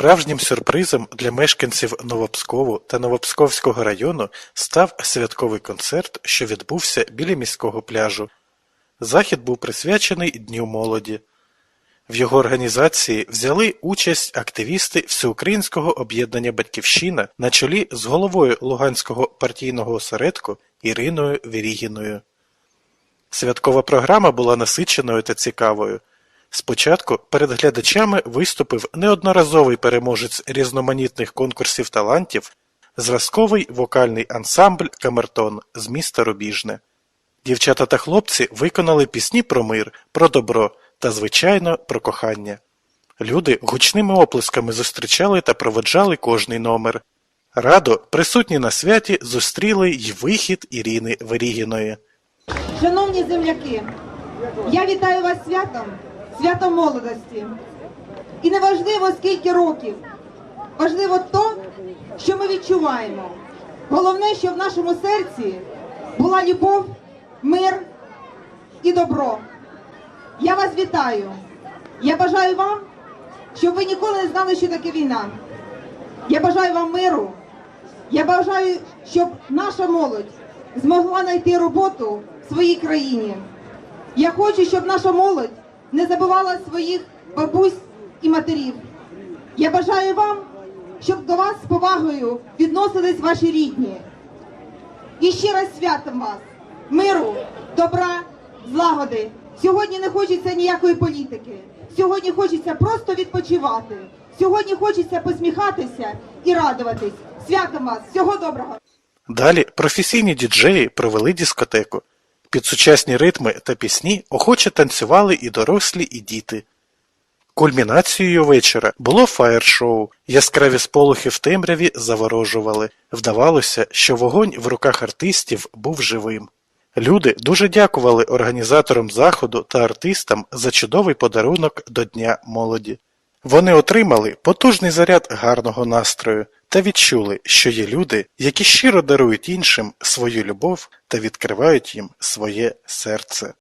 Справжнім сюрпризом для мешканців Новопскову та Новопсковського району став святковий концерт, що відбувся біля міського пляжу. Захід був присвячений Дню молоді. В його організації взяли участь активісти Всеукраїнського об'єднання «Батьківщина» на чолі з головою Луганського партійного осередку Іриною Вірігіною. Святкова програма була насиченою та цікавою. Спочатку перед глядачами виступив неодноразовий переможець різноманітних конкурсів талантів, зразковий вокальний ансамбль «Камертон» з міста Рубіжне. Дівчата та хлопці виконали пісні про мир, про добро та, звичайно, про кохання. Люди гучними оплесками зустрічали та проводжали кожний номер. Радо присутні на святі зустріли й вихід Ірини Верігіної. Шановні земляки, я вітаю вас святом, святом молодості. І не важливо скільки років, важливо то, що ми відчуваємо. Головне, що в нашому серці була любов, мир і добро. Я вас вітаю. Я бажаю вам, щоб ви ніколи не знали, що таке війна. Я бажаю вам миру. Я бажаю, щоб наша молодь змогла знайти роботу в своїй країні. Я хочу, щоб наша молодь не забувала своїх бабусь і матерів. Я бажаю вам, щоб до вас з повагою відносились ваші рідні. І ще раз святом вас, миру, добра, злагоди. Сьогодні не хочеться ніякої політики. Сьогодні хочеться просто відпочивати. Сьогодні хочеться посміхатися і радуватись. Святом вас! Всього доброго! Далі професійні діджеї провели дискотеку. Під сучасні ритми та пісні охоче танцювали і дорослі, і діти. Кульмінацією вечора було фаєр-шоу. Яскраві сполохи в темряві заворожували. Вдавалося, що вогонь в руках артистів був живим. Люди дуже дякували організаторам заходу та артистам за чудовий подарунок до Дня молоді. Вони отримали потужний заряд гарного настрою та відчули, що є люди, які щиро дарують іншим свою любов та відкривають їм своє серце.